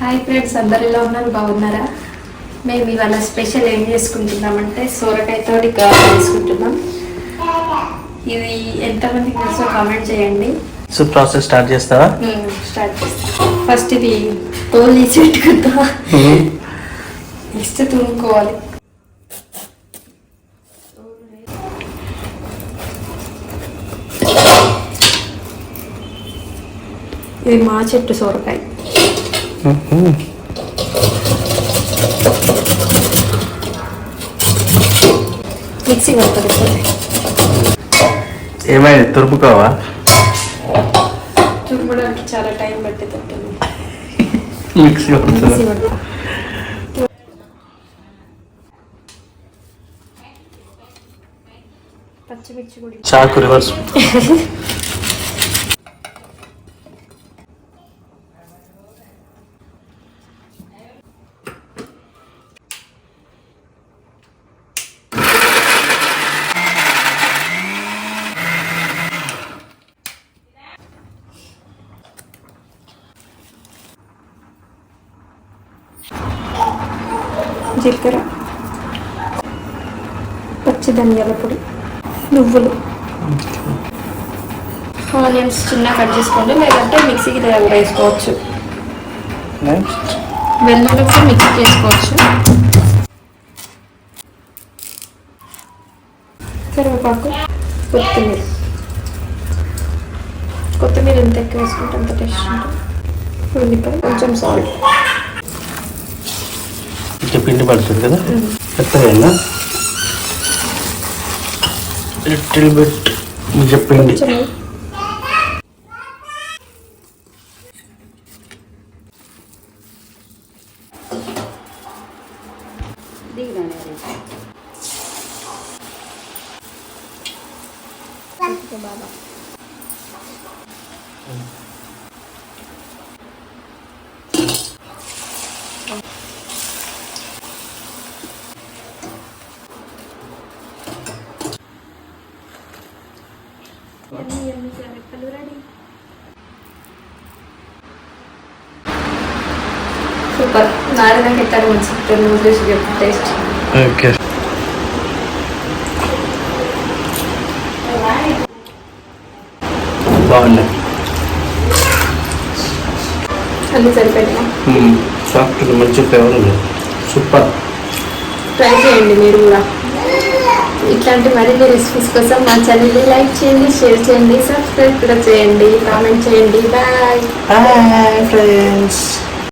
Hi friends అందరు ఎలా ఉన్నారు బాగున్నారా? మేము ఇవాళ స్పెషల్ ఏం చేసుకుంటున్నామంటే సోరకాయతోటి కర్రీ చేసుకుంటున్నాం. ఇది ఎంతమందికి తెలుసో కామెంట్ చేయండి. సో ప్రాసెస్ స్టార్ట్ చేస్తావా? స్టార్ట్ చేస్తాం. ఫస్ట్ ఇది తోలు తీసి పెట్టుకుంటా నెక్స్ట్ తురుముకోవాలి. ఇది మా చెట్టు సోరకాయ. మిక్సీ పడుతుంది ఏమైంది? తురుపుకోవా? తురమడానికి చాలా టైం పట్టేటట్టుంది మిక్సీ మిక్సీ పడుతుంది. చాకు రివర్స్. జీలకర్ర పచ్చి ధనియాల పొడి నువ్వులు. ఆనియన్స్ చిన్న కట్ చేసుకోండి లేదంటే మిక్సీకి కూడా వేసుకోవచ్చు. నెక్స్ట్ వెల్లుల్లి కూడా మిక్సీకి వేసుకోవచ్చు కరివేపాకు కొత్తిమీర. కొత్తిమీర ఎంత ఎక్కువ వేసుకుంటే అంత టేస్ట్ ఉంటుంది. ఉల్లిపాయ కొంచెం సాల్ట్ పిండి పడుతుంది కదా ఎత్తగా లిటిల్ బిట్ సూపర్. నాడడానికి ఎట్లా మంచి చెప్పు. Taste okay. బాగుంది. అన్ని సరిపోయినా సాఫ్ట్ మంచి ఫ్లేవర్ ఉంది. సూపర్. ట్రై చేయండి మీరు కూడా. ఇట్లాంటి మరిన్ని రెసిపీస్ కోసం మా ఛానల్ని లైక్ చేయండి షేర్ చేయండి సబ్స్క్రైబ్ కూడా చేయండి కామెంట్ చేయండి. Bye bye friends